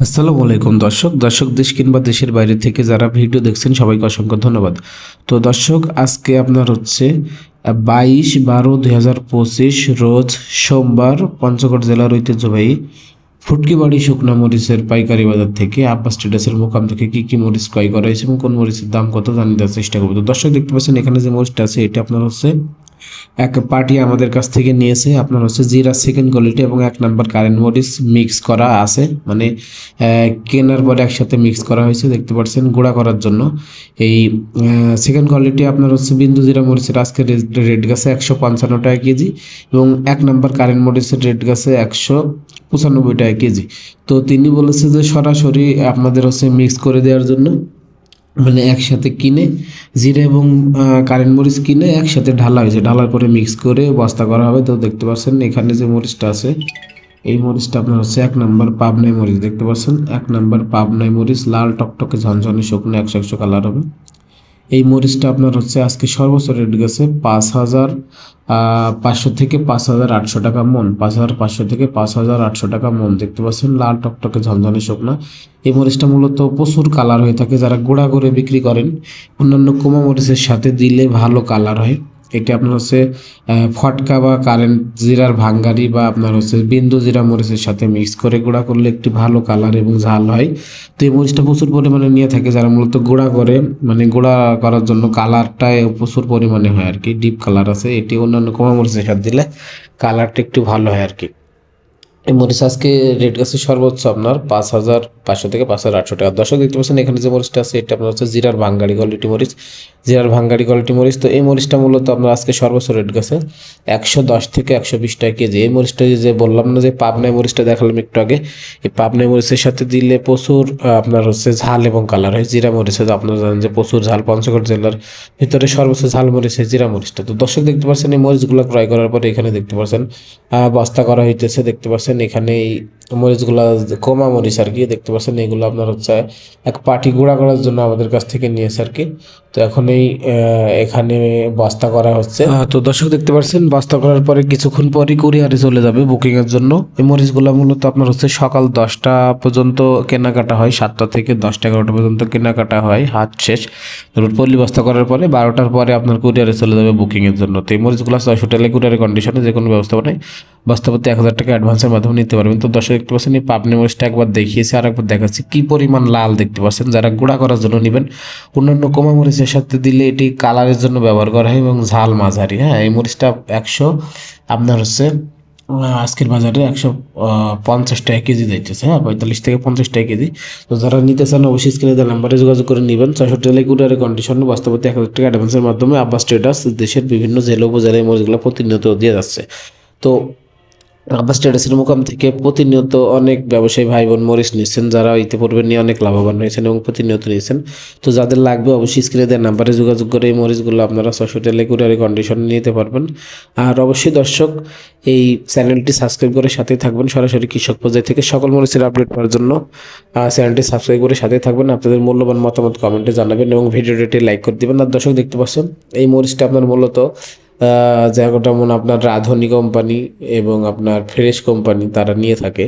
আসসালামু আলাইকুম, দর্শক। দর্শক দেশ কিংবা দেশের বাইরে থেকে যারা ভিডিও দেখছেন, সবাইকে অসংখ্য ধন্যবাদ। তো দর্শক, আজকে আপনার হচ্ছে বাইশ বারো দুই হাজার পঁচিশ রোজ সোমবার পঞ্চগড় জেলার ঐতিহ্যবাহী ফুটকিবাড়ি শুকনা মরিচের পাইকারি বাজার থেকে আব্বাস ট্রেডার্সের মোকাম থেকে কী কী মরিচ ক্রয় করা হয়েছে এবং কোন মরিচের দাম কত জানিয়ে দেওয়ার চেষ্টা করব। তো দর্শক, দেখতে পাচ্ছেন এখানে যে মরিচটা আছে, এটা আপনার হচ্ছে এক পার্টি আমাদের কাছ থেকে নিয়েছে। আপনার হচ্ছে জিরা সেকেন্ড কোয়ালিটি এবং এক নাম্বার কারেন্ট মরিচ মিক্স করা আছে। মানে কেনার পরে একসাথে মিক্স করা হয়েছে, দেখতে পাচ্ছেন, গুঁড়া করার জন্য। এই সেকেন্ড কোয়ালিটি আপনার হচ্ছে বিন্দু জিরা মরিচের আজকে রেট গেছে একশো পঞ্চান্ন টাকা কেজি এবং এক নাম্বার কারেন্ট মরিচের রেট গেছে একশো পঁচানব্বই টাকা কেজি। তো তিনি বলেছে যে সরাসরি আপনাদের হচ্ছে মিক্স করে দেওয়ার জন্য মানে একসাথে কিনে জিরে এবং কারেন্ট মরিচ কিনে একসাথে ঢালা হয়েছে। ঢালার পরে মিক্স করে বস্তা করা হবে। তো দেখতে পাচ্ছেন, এখানে যে মরিচটা আছে, এই মরিচটা আপনার হচ্ছে এক নাম্বার পাবনাই মরিচ। দেখতে পাচ্ছেন, এক নাম্বার পাবনাই মরিচ, লাল টকটকে ঝনঝনে শুকনো একশো একশো কালার হবে। এই মরিচটা আপনার হচ্ছে আজকে সর্বোচ্চ রেট গেছে পাঁচ হাজার পাঁচশো থেকে পাঁচ হাজার আটশো টাকা মন, পাঁচ হাজার পাঁচশো থেকে পাঁচ হাজার আটশো টাকা মন। দেখতে পাচ্ছেন, লাল টকটকে ঝনঝনে শুকনা। এই মরিচটা মূলত প্রচুর কালার হয়ে থাকে। যারা গোড়া করে বিক্রি করেন, অন্যান্য কোমা মরিচের সাথে দিলে ভালো কালার হয়। এটা আপনার হচ্ছে ফটকা বা কারেন্ট জিরার ভাঙ্গারি বা আপনার হচ্ছে বিন্দু জিরা মরিচের সাথে মিক্স করে গুঁড়া করলে একটি ভালো কালার এবং ঝাল হয়। তো এই মরিচটা প্রচুর পরিমাণে নিয়ে থাকে যারা মূলত গুঁড়া করে মানে গুঁড়া করার জন্য কালারটাই প্রচুর পরিমাণে হয় আর কি ডিপ কালার আছে। এটি অন্যান্য কমা মরিচের সাথে দিলে কালারটা একটু ভালো হয় আর কি এই মরিচ আজকে রেট গেছে সর্বোচ্চ আপনার পাঁচ হাজার পাঁচশো থেকে পাঁচ হাজার আটশো টাকা। দর্শক দেখতে পাচ্ছেন, এখানে যে মরিচটা আছে, এটা আপনার হচ্ছে জিরার ভাঙ্গাড়ি কোয়ালিটি মরিচ। জিরার ভাঙ্গাড়ি কোয়ালিটি মরিচ, তো এই মরিচটা মূলত আপনার আজকে সর্বোচ্চ রেট গেছে একশো দশ থেকে একশো বিশ টাকা কেজি। এই মরিচটা যে বললাম না যে পাবনাই মরিচটা দেখালাম একটু আগে, এই পাবনাই মরিচের সাথে দিলে প্রচুর আপনার হচ্ছে ঝাল এবং কালার হয়। জিরা মরিচে আপনারা জানেন যে প্রচুর ঝাল পঞ্চগড় জেলার ভিতরে সর্বোচ্চ ঝাল মরিচ হয় জিরা মরিচটা। তো দর্শক দেখতে পাচ্ছেন, এই মরিচগুলো ক্রয় করার পরে এখানে দেখতে পাচ্ছেন বস্তা করা হইতেছে। দেখতে পাচ্ছেন এখানে এই মরিচগুলা কমা মরিচ আর কি, দেখতে পাচ্ছেন, এগুলো আপনার হচ্ছে এক পাটি গুঁড়া করার জন্য আমাদের কাছ থেকে নিয়েছে আর কি। তো এখন এই এখানে বস্তা করা হচ্ছে। তো দর্শক দেখতে পাচ্ছেন, বস্তা করার পরে কিছুক্ষণ পরই কুরিয়ারে চলে যাবে বুকিং এর জন্য। এই মরিচগুলো মূলত আপনার হচ্ছে সকাল দশটা পর্যন্ত কেনাকাটা হয়, সাতটা থেকে দশটা এগারোটা পর্যন্ত কেনাকাটা হয় হাত শেষ। তারপর পল্লী বস্তা করার পরে বারোটার পরে আপনার কুরিয়ারে চলে যাবে বুকিং এর জন্য। তো এই মরিচগুলো ছয়শো টাকা কুরিয়ারের কন্ডিশনে যে কোনো ব্যবস্থাপনায় বাস্তবতে এক হাজার টাকা অ্যাডভান্সের মাধ্যমে নিতে পারবেন। তো দর্শক দেখতে পাচ্ছেন, এই পাবনি মরিচটা একবার দেখিয়েছি আর একবার দেখাচ্ছি। কি পরিমাণ লাল দেখতে পাচ্ছেন, যারা গুঁড়া করার জন্য নেবেন। অন্যান্য কোমা মরিচের সাথে দিলে এটি কালারের জন্য ব্যবহার করা হয় এবং ঝাল মাঝারি। হ্যাঁ এই মরিচটা একশো, আপনার হচ্ছে আজকের বাজারে একশো পঞ্চাশ টাকা কেজি দিতেছে হ্যাঁ পঁয়তাল্লিশ থেকে পঞ্চাশ টাকা কেজি। তো যারা নিতে চান, অবশ্যই স্ক্রিনে দেওয়া নাম্বারে যোগাযোগ করে নেবেন। ছয়শো টাকা কুরিয়ারের কন্ডিশন বাস্তবতে এক হাজার টাকা অ্যাডভান্সের মাধ্যমে আব্বাস স্টেটাস দেশের বিভিন্ন জেলা উপজেলায় মরিচগুলো প্রতিনিয়ত দিয়ে যাচ্ছে। তো আব্বাস ট্রেডার্সের মোকাম থেকে প্রতিনিয়ত অনেক ব্যবসায়ী ভাই বোন মরিচ নিচ্ছেন যারা ইতিপূর্বে নিয়ে অনেক লাভবান হয়েছেন এবং প্রতিনিয়ত নিয়েছেন। তো যাদের লাগবে অবশ্যই স্ক্রিনে দেওয়ার নাম্বারে যোগাযোগ করে এই মরিচগুলো আপনারা ছশো টেলে কুরিয়ারি কন্ডিশনে নিতে পারবেন। আর অবশ্যই দর্শক, এই চ্যানেলটি সাবস্ক্রাইব করে সাথেই থাকবেন সরাসরি কৃষক পর্যায় থেকে সকল মরিচের আপডেট পাওয়ার জন্য। চ্যানেলটি সাবস্ক্রাইব করে সাথে থাকবেন, আপনাদের মূল্যবান মতামত কমেন্টে জানাবেন এবং ভিডিওটি লাইক করে দিবেন। আর দর্শক দেখতে পাচ্ছেন, এই মরিচটা আপনার মূলত যেমন আপনার রাধনী কোম্পানি এবং আপনার ফ্রেশ কোম্পানি তারা নিয়ে থাকে।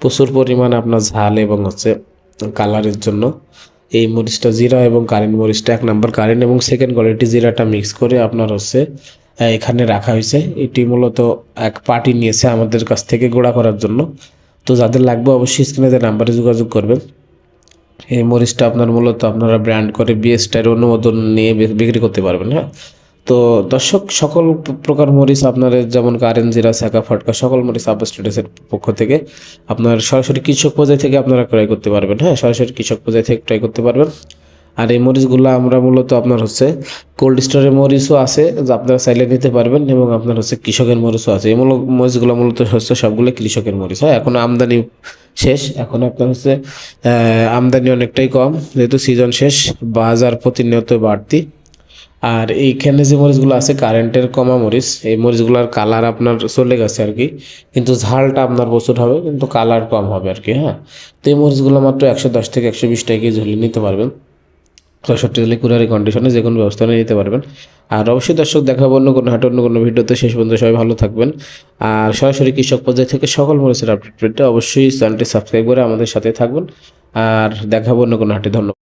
প্রচুর পরিমাণ আপনার ঝাল এবং হচ্ছে কালারের জন্য। এই মরিচটা জিরা এবং কারেন্ট মরিচটা এক নাম্বার কারেন্ট এবং সেকেন্ড কোয়ালিটি জিরাটা মিক্স করে আপনার হচ্ছে এখানে রাখা হয়েছে। এটি মূলত এক পার্টি নিয়েছে আমাদের কাছ থেকে গোড়া করার জন্য। তো যাদের লাগবে অবশ্যই স্ক্রিনে যে নাম্বারে যোগাযোগ করবেন। এই মরিচটা আপনার মূলত আপনারা ব্র্যান্ড করে বিএসটার অনুমোদন নিয়ে বিক্রি করতে পারবেন হ্যাঁ? তো দর্শক, সকল প্রকার মরিচ আপনার যেমন কারেন, জিরা, শাখা, ফটকা, সকল মরিচ আব্বাস ট্রেডার্সের পক্ষ থেকে আপনার সরাসরি কৃষক পর্যায় থেকে আপনারা ক্রয় করতে পারবেন। হ্যাঁ সরাসরি কৃষক পর্যায় থেকে ক্রয় করতে পারবেন। আর এই মরিচগুলো আমরা মূলত আপনার হচ্ছে কোল্ড স্টোরের মরিচও আছে, যা আপনারা চাইলে নিতে পারবেন এবং আপনার হচ্ছে কৃষকের মরিচও আছে। এই মরিচগুলো মূলত হচ্ছে সবগুলো কৃষকের মরিচ। হ্যাঁ এখন আমদানি শেষ, এখন আপনার হচ্ছে আমদানি অনেকটাই কম, যেহেতু সিজন শেষ, বাজার প্রতিনিয়ত বাড়তি। আর এইখানে যে মরিচগুলো আছে কারেন্টের কমা মরিচ, এই মরিচগুলোর কালার আপনার চলে গেছে আর কি। কিন্তু ঝালটা আপনার প্রচুর হবে, কিন্তু কালার কম হবে আর কি হ্যাঁ। তো এই মরিচগুলো মাত্র একশো দশ থেকে একশো বিশ টাকা কেজি হলে নিতে পারবেন। চৌষট্টি জেলায় কুরিয়ারি কন্ডিশনে যে কোনো ব্যবস্থা নিয়ে নিতে পারবেন। আর অবশ্যই দর্শক দেখাবো অন্য কোনো হাটে, অন্য কোনো ভিডিওতে। শেষ পর্যন্ত সবাই ভালো থাকবেন। আর সরাসরি কৃষক পর্যায় থেকে সকল মরিচের আপডেট পেতে অবশ্যই চ্যানেলটি সাবস্ক্রাইব করে আমাদের সাথে থাকবেন। আর দেখাবো অন্য কোনো হাটে, ধন্যবাদ।